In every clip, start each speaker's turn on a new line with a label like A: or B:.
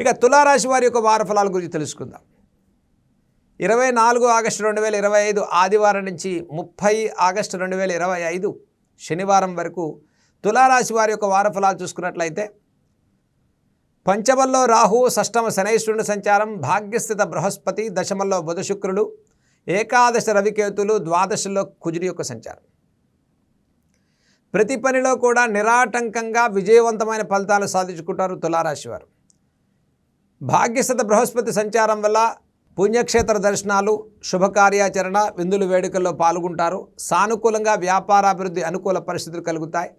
A: ఇక తులారాశి వారి యొక్క వారఫలాల గురించి తెలుసుకుందాం. ఇరవై నాలుగు ఆగస్టు రెండు వేల ఇరవై ఐదు ఆదివారం నుంచి ముప్పై ఆగస్టు రెండు వేల ఇరవై ఐదు శనివారం వరకు తులారాశి వారి యొక్క వారఫలాలు చూసుకున్నట్లయితే పంచమంలో రాహు షష్టమ శనైశ్వరుని సంచారం భాగ్యస్థిత బృహస్పతి దశమంలో బుధ శుక్రుడు ఏకాదశ రవికేతులు ద్వాదశలో కుజుడి యొక్క సంచారం. ప్రతి పనిలో కూడా నిరాటంకంగా విజయవంతమైన ఫలితాలు సాధించుకుంటారు తులారాశి వారు. భాగ్యసత బృహస్పతి సంచారం వల్ల పుణ్యక్షేత్ర దర్శనాలు శుభకార్యాచరణ విందులు వేడుకల్లో పాల్గొంటారు. సానుకూలంగా వ్యాపారాభివృద్ధి అనుకూల పరిస్థితులు కలుగుతాయి.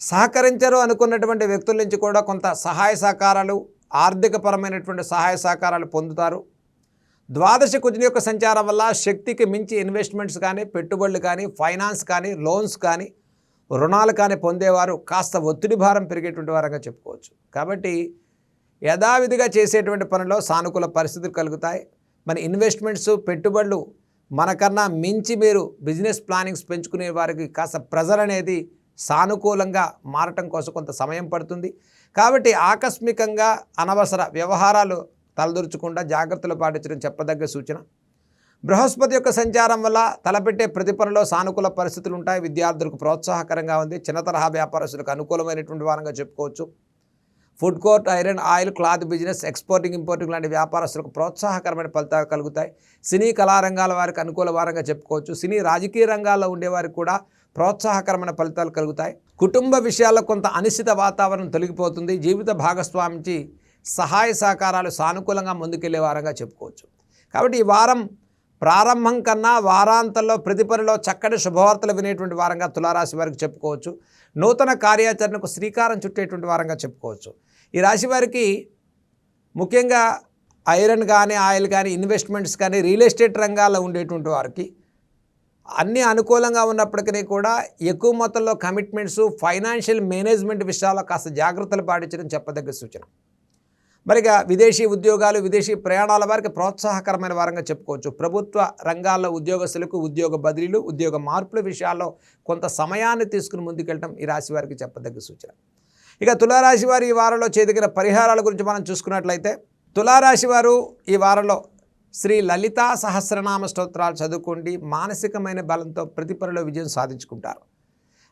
A: సహకరించరు అనుకున్నటువంటి వ్యక్తుల నుంచి కూడా కొంత సహాయ సహకారాలు ఆర్థికపరమైనటువంటి సహాయ సహకారాలు పొందుతారు. ద్వాదశ కుజుని యొక్క సంచారం వల్ల శక్తికి మించి ఇన్వెస్ట్మెంట్స్ కానీ పెట్టుబడులు కానీ ఫైనాన్స్ కానీ లోన్స్ కానీ రుణాలు కానీ పొందేవారు కాస్త ఒత్తిడి భారం పెరిగేటువంటి వారంగా చెప్పుకోవచ్చు. కాబట్టి యథావిధిగా చేసేటువంటి పనిలో సానుకూల పరిస్థితులు కలుగుతాయి. మన ఇన్వెస్ట్మెంట్స్ పెట్టుబడులు మనకన్నా మించి మీరు బిజినెస్ ప్లానింగ్స్ పెంచుకునే వారికి కాస్త ప్రెజర్ అనేది సానుకూలంగా మారటం కోసం కొంత సమయం పడుతుంది. కాబట్టి ఆకస్మికంగా అనవసర వ్యవహారాలు తలదూర్చకుండా జాగ్రత్తలు పాటించడం చెప్పదగ్గ సూచన. బృహస్పతి యొక్క సంచారం వల్ల తలపెట్టే ప్రతి పనిలో సానుకూల పరిస్థితులు ఉంటాయి. విద్యార్థులకు ప్రోత్సాహకరంగా ఉంది. చిన్న తరహా వ్యాపారస్తులకు అనుకూలమైనటువంటి వారంగా చెప్పుకోవచ్చు. Food court iron oil cloth business exporting importing లాంటి వ్యాపారస్తులకు ప్రోత్సాహకరమైన ఫలితాలు కలుగుతాయి. సినీ కళారంగాల వారికి అనుకూల వారంగా చెప్పుకోవచ్చు. సినీ రాజకీయ రంగాల్లో ఉండేవారికి కూడా ప్రోత్సాహకరమైన ఫలితాలు కలుగుతాయి. కుటుంబ విషయాల్లో కొంత అనిశ్చిత వాతావరణం తొలగిపోతుంది. జీవిత భాగస్వామించి సహాయ సహకారాలు సానుకూలంగా ముందుకెళ్ళే వారంగా చెప్పుకోవచ్చు. కాబట్టి ఈ వారం ప్రారంభం కన్నా వారాంతంలో ప్రతి పనిలో చక్కటి శుభవార్తలు వినేటువంటి వారంగా తులారాశి వారికి చెప్పుకోవచ్చు. నూతన కార్యాచరణకు శ్రీకారం చుట్టేటువంటి వారంగా చెప్పుకోవచ్చు. ఈ రాశి వారికి ముఖ్యంగా ఐరన్ కానీ ఆయిల్ కానీ ఇన్వెస్ట్మెంట్స్ కానీ రియల్ ఎస్టేట్ రంగాల్లో ఉండేటువంటి వారికి అన్నీ అనుకూలంగా ఉన్నప్పటికీ కూడా ఎక్కువ మొత్తంలో కమిట్మెంట్స్ ఫైనాన్షియల్ మేనేజ్మెంట్ విషయాల్లో కాస్త జాగ్రత్తలు పాటించడం చెప్పదగ్గ సూచన. మరిగా విదేశీ ఉద్యోగాలు విదేశీ ప్రయాణాల వారికి ప్రోత్సాహకరమైన వారంగా చెప్పుకోవచ్చు. ప్రభుత్వ రంగాల్లో ఉద్యోగస్తులకు ఉద్యోగ బదిలీలు ఉద్యోగ మార్పుల విషయాల్లో కొంత సమయాన్ని తీసుకుని ముందుకెళ్ళడం ఈ రాశి వారికి చెప్పదగ్గ సూచన. ఇక తులారాశి వారు ఈ వారంలో చేదగిన పరిహారాల గురించి మనం చూసుకున్నట్లయితే తులారాశి వారు ఈ వారంలో శ్రీ లలితా సహస్రనామ స్తోత్రాలు చదువుకోండి. మానసికమైన బలంతో ప్రతి పనిలో విజయం సాధించుకుంటారు.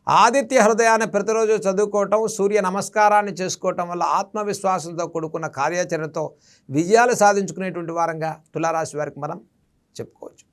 A: ఆదిత్య హృదయాన్ని ప్రతిరోజు చదువుకోవటం సూర్య నమస్కారాన్ని చేసుకోవటం వల్ల ఆత్మవిశ్వాసంతో కూడుకున్న కార్యాచరణతో విజయాలు సాధించుకునేటువంటి వారంగా తులారాశి వారికి మనం చెప్పుకోవచ్చు.